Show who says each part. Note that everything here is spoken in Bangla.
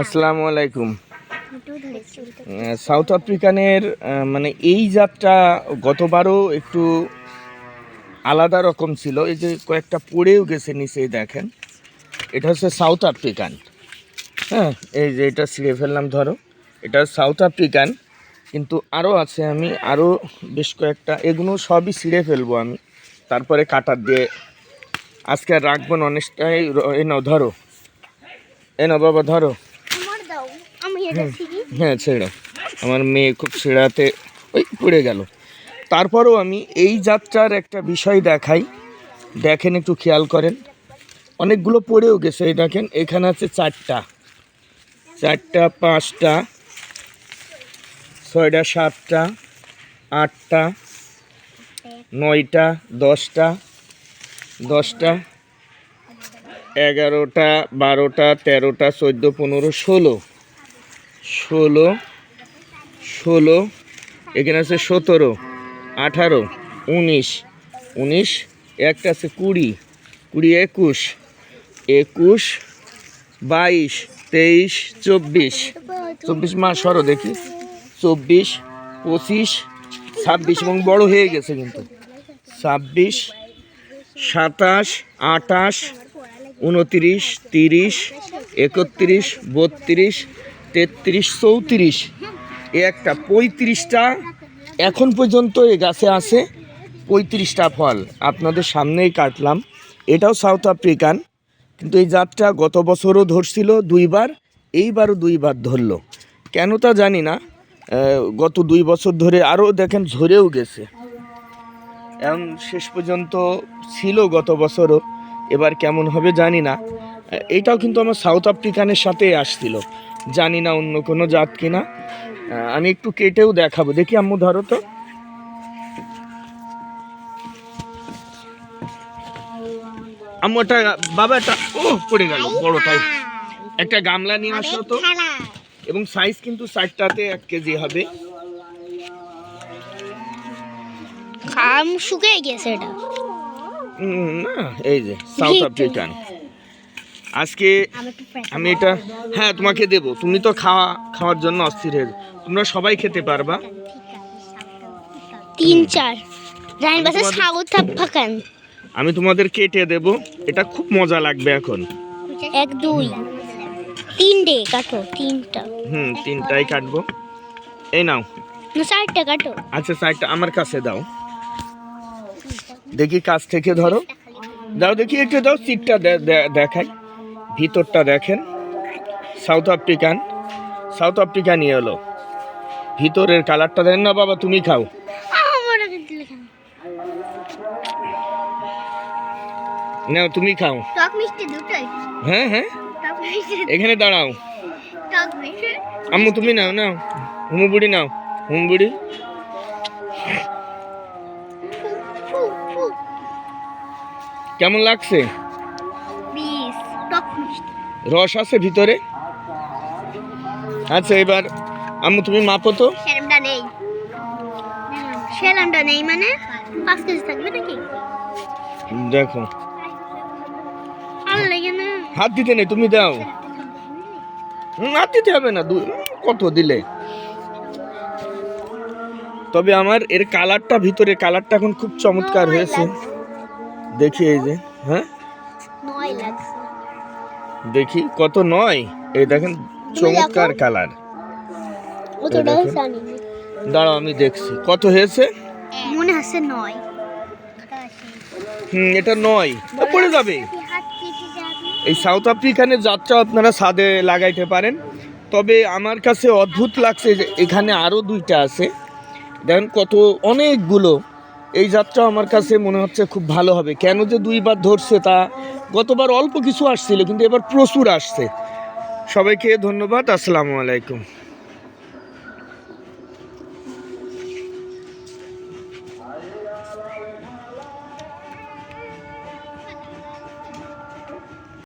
Speaker 1: আসসালামু আলাইকুম। সাউথ আফ্রিকানের মানে এই যাত্রা গতবারও একটু আলাদা রকম ছিল। এই যে কয়েকটা পড়েও গেছে নিচে দেখেন। এটা হচ্ছে সাউথ আফ্রিকান। হ্যাঁ এই যে এটা ছিঁড়ে ফেললাম ধরো। এটা সাউথ আফ্রিকান কিন্তু আরও আছে আমি আরও বেশ কয়েকটা। এগুলো সবই ছিঁড়ে ফেলব আমি। তারপরে কাটার দিয়ে আজকে রাখব না অনেকটাই এ নাও ধরো। এ বাবা ধরো। হ্যাঁ ছেড়ো আমার মেয়ে খুব ছেড়াতে ওই পড়ে গেল। তারপরও আমি এই যাত্রার একটা বিষয় দেখাই। দেখেন একটু খেয়াল করেন। অনেকগুলো পড়েও গেছে এই দেখেন এখানে আছে চারটা। চারটা পাঁচটা ছয়টা সাতটা আটটা নয়টা দশটা দশটা এগারোটা, বারোটা, তেরোটা, চোদ্দ, পনেরো, ষোলো। ষোলো ষোলো, এখানে আছে সতেরো, আঠারো, উনিশ উনিশ, একটা আছে কুড়ি কুড়ি, একুশ একুশ, বাইশ, তেইশ, চব্বিশ। চব্বিশ মাস সরো দেখি। চব্বিশ, পঁচিশ, ছাব্বিশ এবং বড় হয়ে গেছে কিন্তু। ছাব্বিশ, সাতাশ আটাশ উনত্রিশ, তিরিশ, একত্রিশ, বত্রিশ, তেত্রিশ, চৌত্রিশ। একটা পঁয়ত্রিশটা এখন পর্যন্ত এ গাছে আছে পঁয়ত্রিশটা ফল। আপনাদের সামনেই কাটলাম। এটাও সাউথ আফ্রিকান, কিন্তু এই জাতটা গত বছরও ধরছিল দুইবার, এইবারও দুইবার ধরলো। কেন তা জানি না গত দুই বছর ধরে আরও দেখেন ঝরেও গেছে। এবং শেষ পর্যন্ত ছিল গত বছরও। এবার কেমন হবে জানি না। এটাও কিন্তু আমার সাউথ আফ্রিকানের সাথে আসছিল। জানি না অন্য কোনো জাত কিনা। আমি একটু কেটেও দেখাবো। দেখি আম্মু ধরো তো। আম্মু একটা বাবা একটা ও পড়ে গেল বড়টাই একটা গামলা নিয়ে আসো তো। এবং সাইজ কিন্তু চারটাতে এক কেজি হবে।
Speaker 2: খাম শুকিয়ে গেছে এটা।
Speaker 1: না এই যে সাউথ আফ্রিকান আজকে
Speaker 2: আমি
Speaker 1: এটা হ্যাঁ তোমাকে দেব। তুমি তো খাওয়া খাওয়ার জন্য অস্থির হয়ে তোমরা সবাই খেতে পারবা।
Speaker 2: তিন চার। জানি বাসে
Speaker 1: তোমাদের-
Speaker 2: সাউথ আফ্রিকান
Speaker 1: আমি তোমাদের কেটে দেব। এটা খুব মজা লাগবে এখন।
Speaker 2: এক দুই। তিনটে কাটো তিনটা।
Speaker 1: হুম তিনটাই কাটবো। এই নাও।
Speaker 2: না চারটা কাটো।
Speaker 1: আচ্ছা সাইডটা আমার কাছে দাও। দেখি কাছ থেকে ধরো। দাও দেখি একটু দাও সিটটা দেখাই। ভিতরটা দেখেন। সাউথ আফ্রিকান সাউথ আফ্রিকানই হলো ভিতরের কালারটা দেন না বাবা তুমি খাও? নাও তুমি খাও। হ্যাঁ হ্যাঁ। এখানে দাঁড়াও। আম্মু তুমি নাও নাও। হুমু বুড়ি নাও। হুম বুড়ি। কেমন লাগছে? রস আছে ভিতরে? আচ্ছা এবার আম্মু তুমি মাপো তো।
Speaker 2: সেরামটা নেই। সেরামটা নেই মানে পাঁচ কেজি থাকবে নাকি?
Speaker 1: দেখো। হাত দিতে নেই তুমি দাও। হাত দিতে হবে না কত দিলে? তবে আমার এর কালারটা ভিতরে কালারটা এখন খুব চমৎকার হয়েছে। দেখি এই যে হ্যাঁ? দেখি কত নয়? এই দেখেন চমৎকার কালার। দাঁড়াও আমি দেখছি। কত হয়েছে?
Speaker 2: মনে হচ্ছে নয়।
Speaker 1: হুম এটা নয়। তা পড়ে যাবে। এই সাউথ আফ্রিকানের যাত্রা আপনারা ছাদে লাগাইতে পারেন। তবে আমার কাছে অদ্ভুত লাগছে যে এখানে আরও দুইটা আছে। দেখেন কত অনেকগুলো এই যাত্রা আমার কাছে মনে হচ্ছে খুব ভালো হবে। কেন যে দুইবার ধরছে তা গতবার অল্প কিছু আসছিল, কিন্তু এবার প্রচুর আসছে। সবাইকে ধন্যবাদ, আসসালামু আলাইকুম।